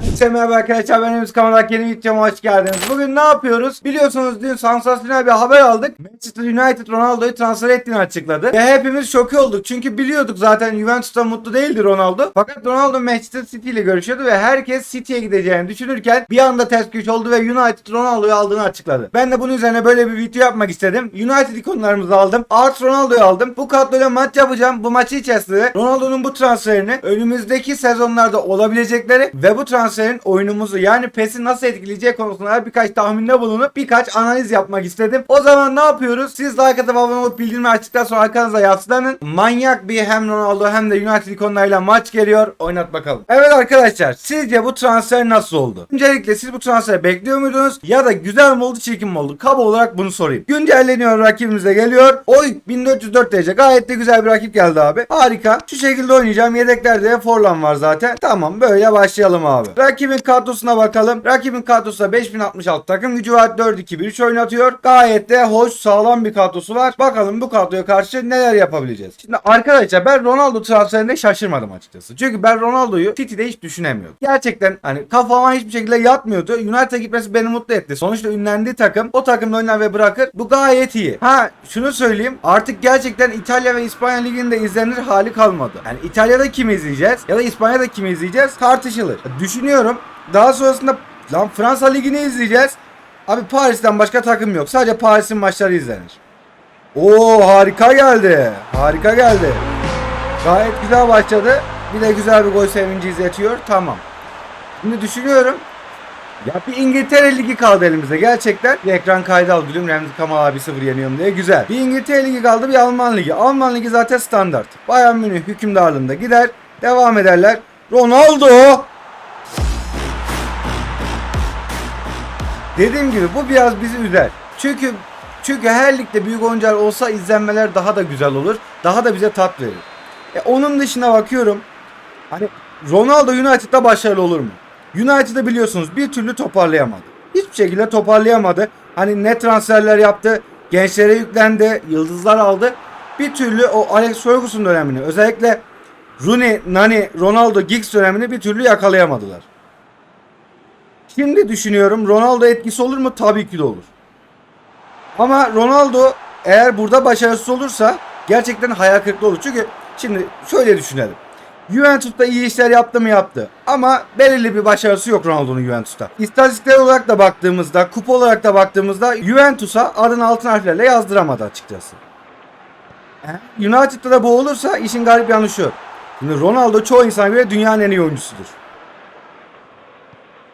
Herkese merhaba arkadaşlar ben Enes Kamalak yeni videoma hoş geldiniz. Bugün ne yapıyoruz? Biliyorsunuz dün sansasyonel bir haber aldık. Manchester United Ronaldo'yu transfer ettiğini açıkladı. Ve hepimiz şok olduk. Çünkü biliyorduk zaten Juventus'ta mutlu değildi Ronaldo. Fakat Ronaldo Manchester City ile görüşüyordu ve herkes City'ye gideceğini düşünürken bir anda ters köşe oldu ve United Ronaldo'yu aldığını açıkladı. Ben de bunun üzerine böyle bir video yapmak istedim. United ikonlarımızı aldım. Art Ronaldo'yu aldım. Bu kadroyla maç yapacağım. Bu maçı içerisinde Ronaldo'nun bu transferini önümüzdeki sezonlarda olabilecekleri ve bu transferin oyunumuzu yani PES'i nasıl etkileyeceği konusunda birkaç tahminde bulunup birkaç analiz yapmak istedim. O zaman ne yapıyoruz? Siz like atıp abone olup bildirimleri açtıktan sonra arkanıza yaslanın. Manyak bir hem Ronaldo hem de United ikonlarıyla maç geliyor. Oynat bakalım. Evet arkadaşlar sizce bu transfer nasıl oldu? Öncelikle siz bu transferi bekliyor muydunuz? Ya da güzel mi oldu çirkin mi oldu? Kaba olarak bunu sorayım. Güncelleniyor rakibimiz de geliyor. Oy 1404 derece gayet de güzel bir rakip geldi abi. Harika. Şu şekilde oynayacağım. Yedeklerde Forlan var zaten. Tamam böyle başlayalım abi. Rakibin kadrosuna bakalım. Rakibin kadrosunda 5066 takım gücü var. 4-2-1-3 oynatıyor. Gayet de hoş sağlam bir kadrosu var. Bakalım bu kadroya karşı neler yapabileceğiz. Şimdi arkadaşlar ben Ronaldo transferinde şaşırmadım açıkçası. Çünkü ben Ronaldo'yu City'de hiç düşünemiyordum. Gerçekten hani kafama hiçbir şekilde yatmıyordu. United'a gitmesi beni mutlu etti. Sonuçta ünlendiği takım o takımda oynar ve bırakır. Bu gayet iyi. Ha şunu söyleyeyim. Artık gerçekten İtalya ve İspanya liginde izlenir hali kalmadı. Yani İtalya'da kimi izleyeceğiz ya da İspanya'da kimi izleyeceğiz tartışılır. Düşünüyorum. Daha sonrasında lan Fransa ligini izleyeceğiz. Abi Paris'ten başka takım yok. Sadece Paris'in maçları izlenir. Oo harika geldi. Harika geldi. Gayet güzel başladı. Bir de güzel bir gol sevinci izletiyor. Tamam. Şimdi düşünüyorum. Ya bir İngiltere Ligi kaldı elimizde gerçekten. Bir ekran kaydı al gülüm Remzi Kamal abi 0 yeniyorum diye güzel. Bir İngiltere Ligi kaldı bir Alman Ligi. Alman Ligi zaten standart. Bayern Münih hükümdarlığında gider. Devam ederler. Ronaldo! Dediğim gibi bu biraz bizi üzer. Çünkü çünkü her ligde büyük oyuncular olsa izlenmeler daha da güzel olur. Daha da bize tat verir. E, onun dışına bakıyorum. Hani Ronaldo United'da başarılı olur mu? United'ı biliyorsunuz bir türlü toparlayamadı. Hiçbir şekilde toparlayamadı. Hani ne transferler yaptı, gençlere yüklendi, yıldızlar aldı. Bir türlü o Alex Ferguson dönemini özellikle Rooney, Nani, Ronaldo, Giggs dönemini bir türlü yakalayamadılar. Şimdi düşünüyorum Ronaldo etkisi olur mu? Tabii ki de olur. Ama Ronaldo eğer burada başarısız olursa gerçekten hayal kırıklığı olur. Çünkü şimdi şöyle düşünelim. Juventus'ta iyi işler yaptı mı yaptı. Ama belirli bir başarısı yok Ronaldo'nun Juventus'ta. İstatistikler olarak da baktığımızda, kupa olarak da baktığımızda Juventus'a adını altın harflerle yazdıramadı açıkçası. United'da da bu olursa işin garip yanı şu. Şimdi Ronaldo çoğu insan göre dünyanın en iyi oyuncusudur.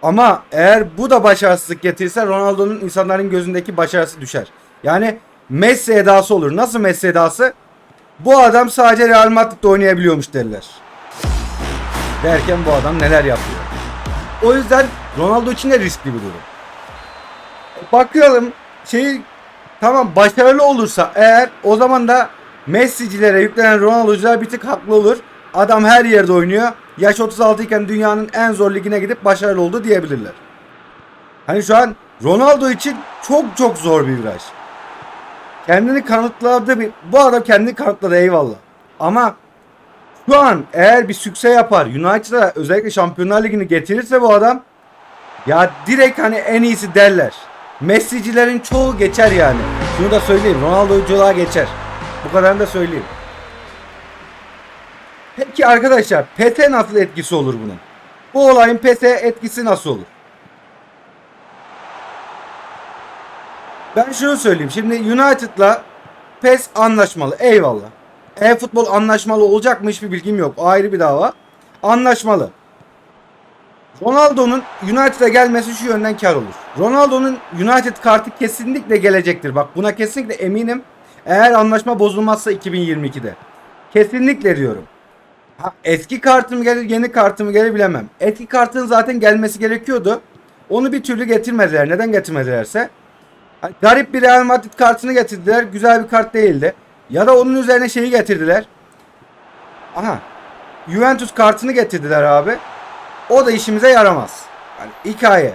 Ama eğer bu da başarısızlık getirirse Ronaldo'nun insanların gözündeki başarısı düşer. Yani Messi edası olur. Nasıl Messi edası? Bu adam sadece Real Madrid'de oynayabiliyormuş derler. Derken bu adam neler yapıyor. O yüzden Ronaldo için de riskli bir durum. Bakıyorum şey tamam başarılı olursa eğer o zaman da Messi'cilere yüklenen Ronaldo'cular bir tık haklı olur. Adam her yerde oynuyor. Yaş 36 iken dünyanın en zor ligine gidip başarılı oldu diyebilirler. Hani şu an Ronaldo için çok çok zor bir viraj. Kendini kanıtladı bir bu adam kendini kanıtladı eyvallah. Ama şu an eğer bir sükse yapar United'a özellikle Şampiyonlar Ligi'ni getirirse bu adam ya direkt hani en iyisi derler. Messi'cilerin çoğu geçer yani. Şunu da söyleyeyim. Ronaldo'culuğa geçer. Bu kadarını da söyleyeyim. Peki arkadaşlar PES'e nasıl etkisi olur bunun? Bu olayın PES'e etkisi nasıl olur? Ben şunu söyleyeyim. Şimdi United'la PES anlaşmalı. Eyvallah. E-futbol anlaşmalı olacak mı hiçbir bilgim yok. O ayrı bir dava. Anlaşmalı. Ronaldo'nun United'a gelmesi şu yönden kar olur. Ronaldo'nun United kartı kesinlikle gelecektir. Bak buna kesinlikle eminim. Eğer anlaşma bozulmazsa 2022'de. Kesinlikle diyorum. Ha, eski kartım gelir, yeni kartım gelir bilemem. Eski kartın zaten gelmesi gerekiyordu. Onu bir türlü getirmediler. Neden getirmedilerse? ha, Garip bir Real Madrid kartını getirdiler. Güzel bir kart değildi. Ya da onun üzerine şeyi getirdiler. Aha. Juventus kartını getirdiler abi. O da işimize yaramaz. Yani hikaye.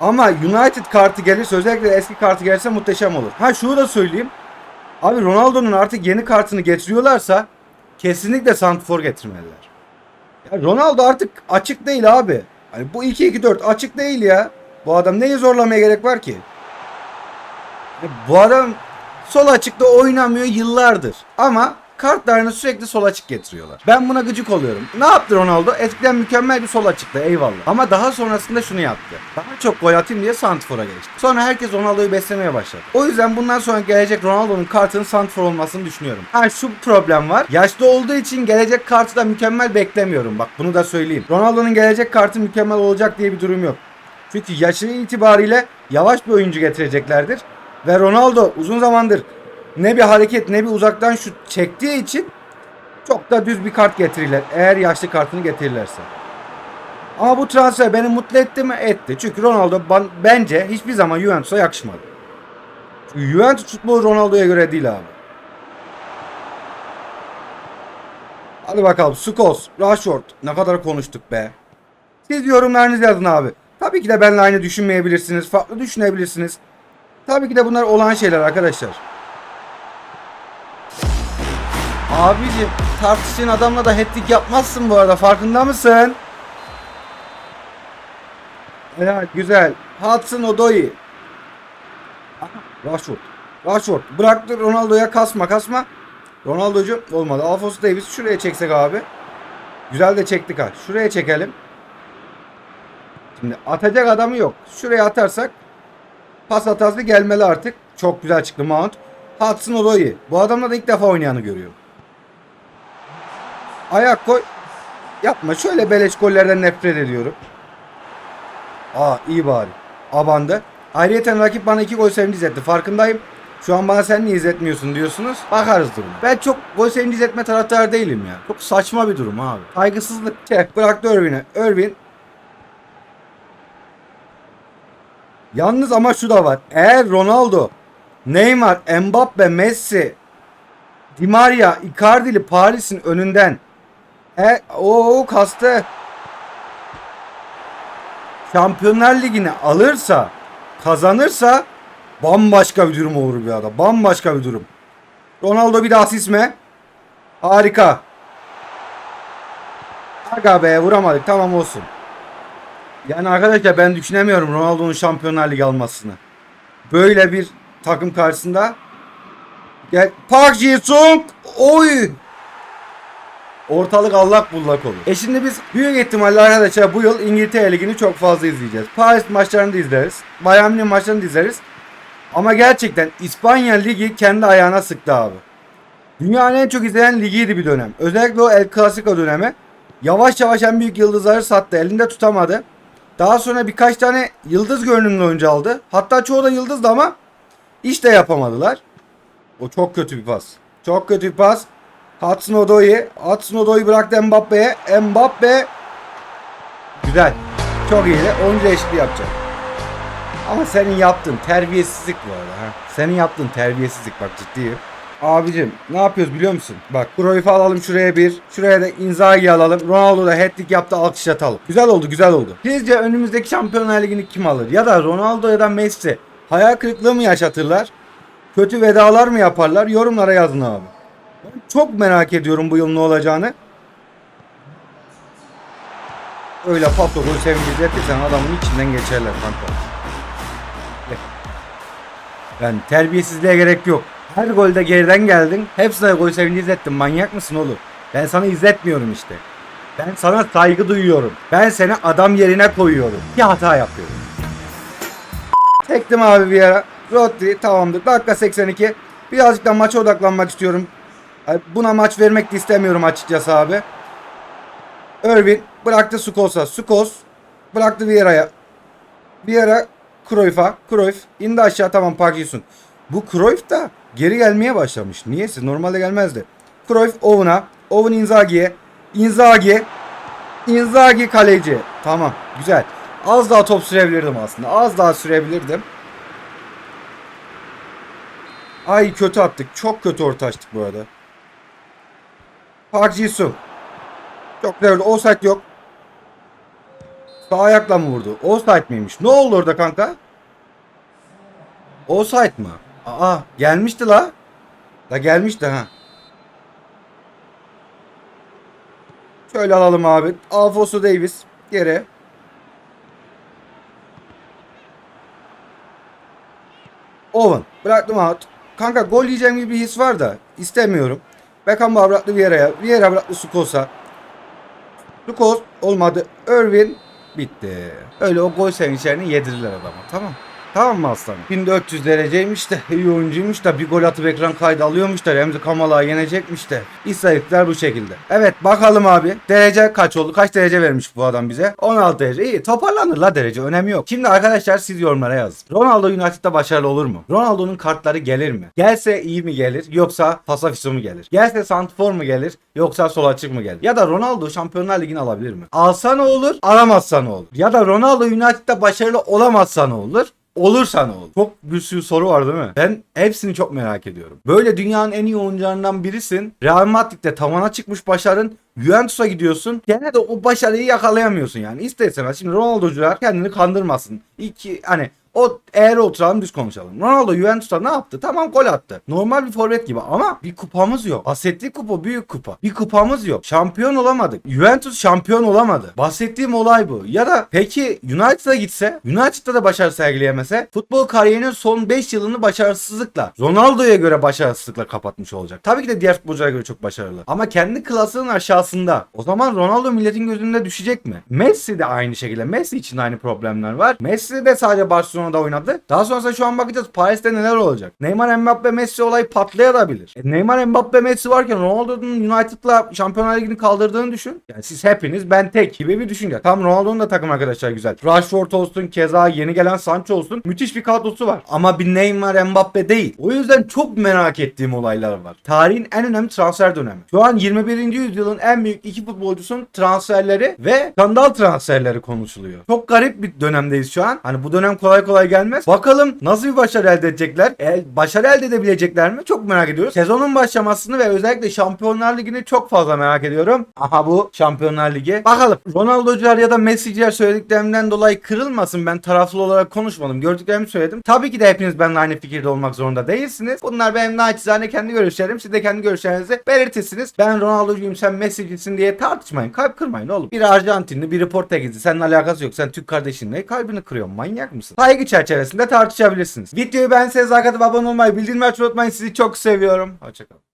Ama United kartı gelirse özellikle eski kartı gelirse muhteşem olur. Ha şunu da söyleyeyim. Abi Ronaldo'nun artık yeni kartını getiriyorlarsa kesinlikle Santifor getirmeliler. Ya Ronaldo artık açık değil abi. Hani bu 2-2-4 açık değil ya. Bu adam neyi zorlamaya gerek var ki? Ya Bu adam sol açıkta oynamıyor yıllardır. Ama kartlarını sürekli sol açık getiriyorlar. Ben buna gıcık oluyorum. Ne yaptı Ronaldo? Eskiden mükemmel bir sol açıkta eyvallah. Ama daha sonrasında şunu yaptı. Daha çok gol atayım diye Santifor'a geçti. Sonra herkes Ronaldo'yu beslemeye başladı. O yüzden bundan sonra gelecek Ronaldo'nun kartının Santifor olmasını düşünüyorum. Ha şu problem var. Yaşlı olduğu için gelecek kartı da mükemmel beklemiyorum. Bak bunu da söyleyeyim. Ronaldo'nun gelecek kartı mükemmel olacak diye bir durum yok. Çünkü yaşı itibariyle yavaş bir oyuncu getireceklerdir. Ve Ronaldo uzun zamandır ne bir hareket ne bir uzaktan şut çektiği için çok da düz bir kart getirirler. Eğer yaşlı kartını getirirlerse. Ama bu transfer beni mutlu etti mi? Etti. Çünkü Ronaldo bence hiçbir zaman Juventus'a yakışmadı. Çünkü Juventus futbolu Ronaldo'ya göre değil abi. Hadi bakalım. Skos, Rashford. Ne kadar konuştuk be. Siz yorumlarınızı yazın abi. Tabii ki de benimle aynı düşünmeyebilirsiniz. Farklı düşünebilirsiniz. Tabii ki de bunlar olan şeyler arkadaşlar. Abicim tartıştığın adamla da hattrick yapmazsın bu arada farkında mısın? Evet güzel. Hudson Odoi. Rashford. Rashford. Bıraktı Ronaldo'ya kasma kasma. Ronaldo'cum olmadı. Alfonso Davis şuraya çeksek abi. Güzel de çektik ha. Şuraya çekelim. Şimdi atacak adamı yok. Şuraya atarsak pas hatası gelmeli artık. Çok güzel çıktı Mount. Hudson Odoi. Bu adamla da ilk defa oynayanı görüyorum. Ayak koy. Yapma. Şöyle beleş gollerden nefret ediyorum. Aa iyi bari. Abandı. Ayrıca rakip bana iki gol sevinci izletti. Farkındayım. Şu an bana sen niye izletmiyorsun diyorsunuz. Bakarız durum. Ben çok gol sevinci izletme taraftarı değilim ya. Çok saçma bir durum abi. Saygısızlık. Şey, bıraktı Irvin'e. Irvin Yalnız ama şu da var. Eğer Ronaldo, Neymar, Mbappe, Messi, Di Maria, Icardi'li Paris'in önünden e, o kastı Şampiyonlar Ligi'ni alırsa, kazanırsa bambaşka bir durum olur bir adam. Bambaşka bir durum. Ronaldo bir de asist mi? Harika. Aga be vuramadık tamam olsun. Yani arkadaşlar ben düşünemiyorum Ronaldo'nun Şampiyonlar Ligi almasını. Böyle bir takım karşısında Gel Park Ji-sung oy Ortalık allak bullak olur. E şimdi biz büyük ihtimalle arkadaşlar bu yıl İngiltere Ligi'ni çok fazla izleyeceğiz. Paris maçlarını da izleriz. Bayern Münih maçlarını da izleriz. Ama gerçekten İspanya Ligi kendi ayağına sıktı abi. Dünyanın en çok izlenen ligiydi bir dönem. Özellikle o El Clasico dönemi. Yavaş yavaş en büyük yıldızları sattı. Elinde tutamadı. Daha sonra birkaç tane yıldız görünümlü oyuncu aldı. Hatta çoğu da yıldızdı ama iş de yapamadılar. O çok kötü bir pas. Çok kötü bir pas. Hudson Odoi. Hudson Odoi bıraktı Mbappe'ye. Mbappe. Güzel. Çok iyiydi. Oyuncu eşitliği yapacak. Ama senin yaptığın terbiyesizlik bu arada. Ha. Senin yaptığın terbiyesizlik bak ciddiyim. Abicim ne yapıyoruz biliyor musun? Bak Cruyff'u alalım şuraya bir. Şuraya da Inzaghi alalım. Ronaldo da hat-trick yaptı alkışlatalım. Güzel oldu güzel oldu. Sizce önümüzdeki Şampiyonlar Ligi'ni kim alır? Ya da Ronaldo ya da Messi hayal kırıklığı mı yaşatırlar? Kötü vedalar mı yaparlar? Yorumlara yazın abi. Çok merak ediyorum bu yıl ne olacağını. Öyle pato gol sevinci izletirsen adamın içinden geçerler kanka. Yani terbiyesizliğe gerek yok. Her golde geriden geldin. Hepsine gol sevinci izlettin. Manyak mısın oğlum? Ben sana izletmiyorum işte. Ben sana saygı duyuyorum. Ben seni adam yerine koyuyorum. Bir hata yapıyorum. Çektim abi bir ara. Rodri tamamdır. Dakika 82. Birazcık da maça odaklanmak istiyorum. Buna maç vermek de istemiyorum açıkçası abi. Irvin bıraktı Sukos'a. Sukos bıraktı Vieira'ya. Vieira Cruyff'a. Cruyff indi aşağı tamam Park Ji-sung. Bu Cruyff da geri gelmeye başlamış. Niyeyse normalde gelmezdi. Cruyff Owen'a. Owen Inzaghi'ye. Inzaghi. Inzaghi kaleci. Tamam güzel. Az daha top sürebilirdim aslında. Az daha sürebilirdim. Ay kötü attık. Çok kötü orta açtık bu arada. Park Ji-sung. Çok değerli. Offside yok. Sağ ayakla mı vurdu? Offside miymiş? Ne oldu orada kanka? Offside mı? Aa gelmişti la. La gelmişti ha. Şöyle alalım abi. Alfonso Davis geri. Owen bıraktım out. Kanka gol yiyeceğim gibi bir his var da istemiyorum. Beckham bıraktı Vieira'ya. Vieira bıraktı Sukos'a. Sukos olmadı. Irvin bitti. Öyle o gol sevinçlerini yedirirler adama. Tamam. Tamam mı aslanım? 1400 dereceymiş de iyi oyuncuymuş da bir gol atıp ekran kaydı alıyormuş da Remzi Kamala'yı yenecekmiş de. İstatistikler bu şekilde. Evet bakalım abi. Derece kaç oldu? Kaç derece vermiş bu adam bize? 16 derece. İyi toparlanır la derece. Önemi yok. Şimdi arkadaşlar siz yorumlara yazın. Ronaldo United'da başarılı olur mu? Ronaldo'nun kartları gelir mi? Gelse iyi mi gelir? Yoksa Pasafiso mu gelir? Gelse Santfor mu gelir? Yoksa sol açık mı gelir? Ya da Ronaldo Şampiyonlar Ligi'ni alabilir mi? Alsa ne olur? Alamazsa ne olur? Ya da Ronaldo United'da başarılı olamazsa ne olur? Olursa ne olur? Çok bir sürü soru var değil mi? Ben hepsini çok merak ediyorum. Böyle dünyanın en iyi oyuncularından birisin. Real Madrid'de tavana çıkmış başarın. Juventus'a gidiyorsun. Gene de o başarıyı yakalayamıyorsun yani. İsterseniz şimdi Ronaldo'cular kendini kandırmasın. İki hani o eğer oturalım düz konuşalım. Ronaldo Juventus'ta ne yaptı? Tamam gol attı. Normal bir forvet gibi ama bir kupamız yok. Bahsettiği kupa büyük kupa. Bir kupamız yok. Şampiyon olamadık. Juventus şampiyon olamadı. Bahsettiğim olay bu. Ya da peki United'a gitse, United'da da başarı sergileyemese futbol kariyerinin son 5 yılını başarısızlıkla, Ronaldo'ya göre başarısızlıkla kapatmış olacak. Tabii ki de diğer futbolculara göre çok başarılı. Ama kendi klasının aşağısında. O zaman Ronaldo milletin gözünde düşecek mi? Messi de aynı şekilde. Messi için aynı problemler var. Messi de sadece Barcelona'da oynadı. Daha sonrasında şu an bakacağız Paris'te neler olacak. Neymar Mbappe Messi olayı patlayabilir. E, Neymar Mbappe Messi varken Ronaldo'nun United'la Şampiyonlar Ligi'ni kaldırdığını düşün. Yani siz hepiniz ben tek gibi bir düşünce. Tam Ronaldo'nun da takım arkadaşlar güzel. Rashford olsun keza yeni gelen Sancho olsun. Müthiş bir kadrosu var. Ama bir Neymar Mbappe değil. O yüzden çok merak ettiğim olaylar var. Tarihin en önemli transfer dönemi. Şu an 21. yüzyılın en büyük iki futbolcusunun transferleri ve skandal transferleri konuşuluyor. Çok garip bir dönemdeyiz şu an. Hani bu dönem kolay kolay gelmez. Bakalım nasıl bir başarı elde edecekler? E, başarı elde edebilecekler mi? Çok merak ediyoruz. Sezonun başlamasını ve özellikle Şampiyonlar Ligi'ni çok fazla merak ediyorum. Aha bu Şampiyonlar Ligi. Bakalım Ronaldo'cular ya da Messi'ciler söylediklerimden dolayı kırılmasın. Ben taraflı olarak konuşmadım. Gördüklerimi söyledim. Tabii ki de hepiniz benimle aynı fikirde olmak zorunda değilsiniz. Bunlar benim naçizane kendi görüşlerim. Siz de kendi görüşlerinizi belirtirsiniz. Ben Ronaldo'cuyum sen Messi'cisin diye tartışmayın. Kalp kırmayın oğlum. Biri Arjantinli, biri Portekizli. Seninle alakası yok. Sen Türk kardeşinle kalbini kırıyorsun. Manyak mısın? Saygı çerçevesinde tartışabilirsiniz. Videoyu beğenseniz arkadaşlar abone olmayı, bildirimleri açmayı unutmayın. Sizi çok seviyorum. Hoşçakalın.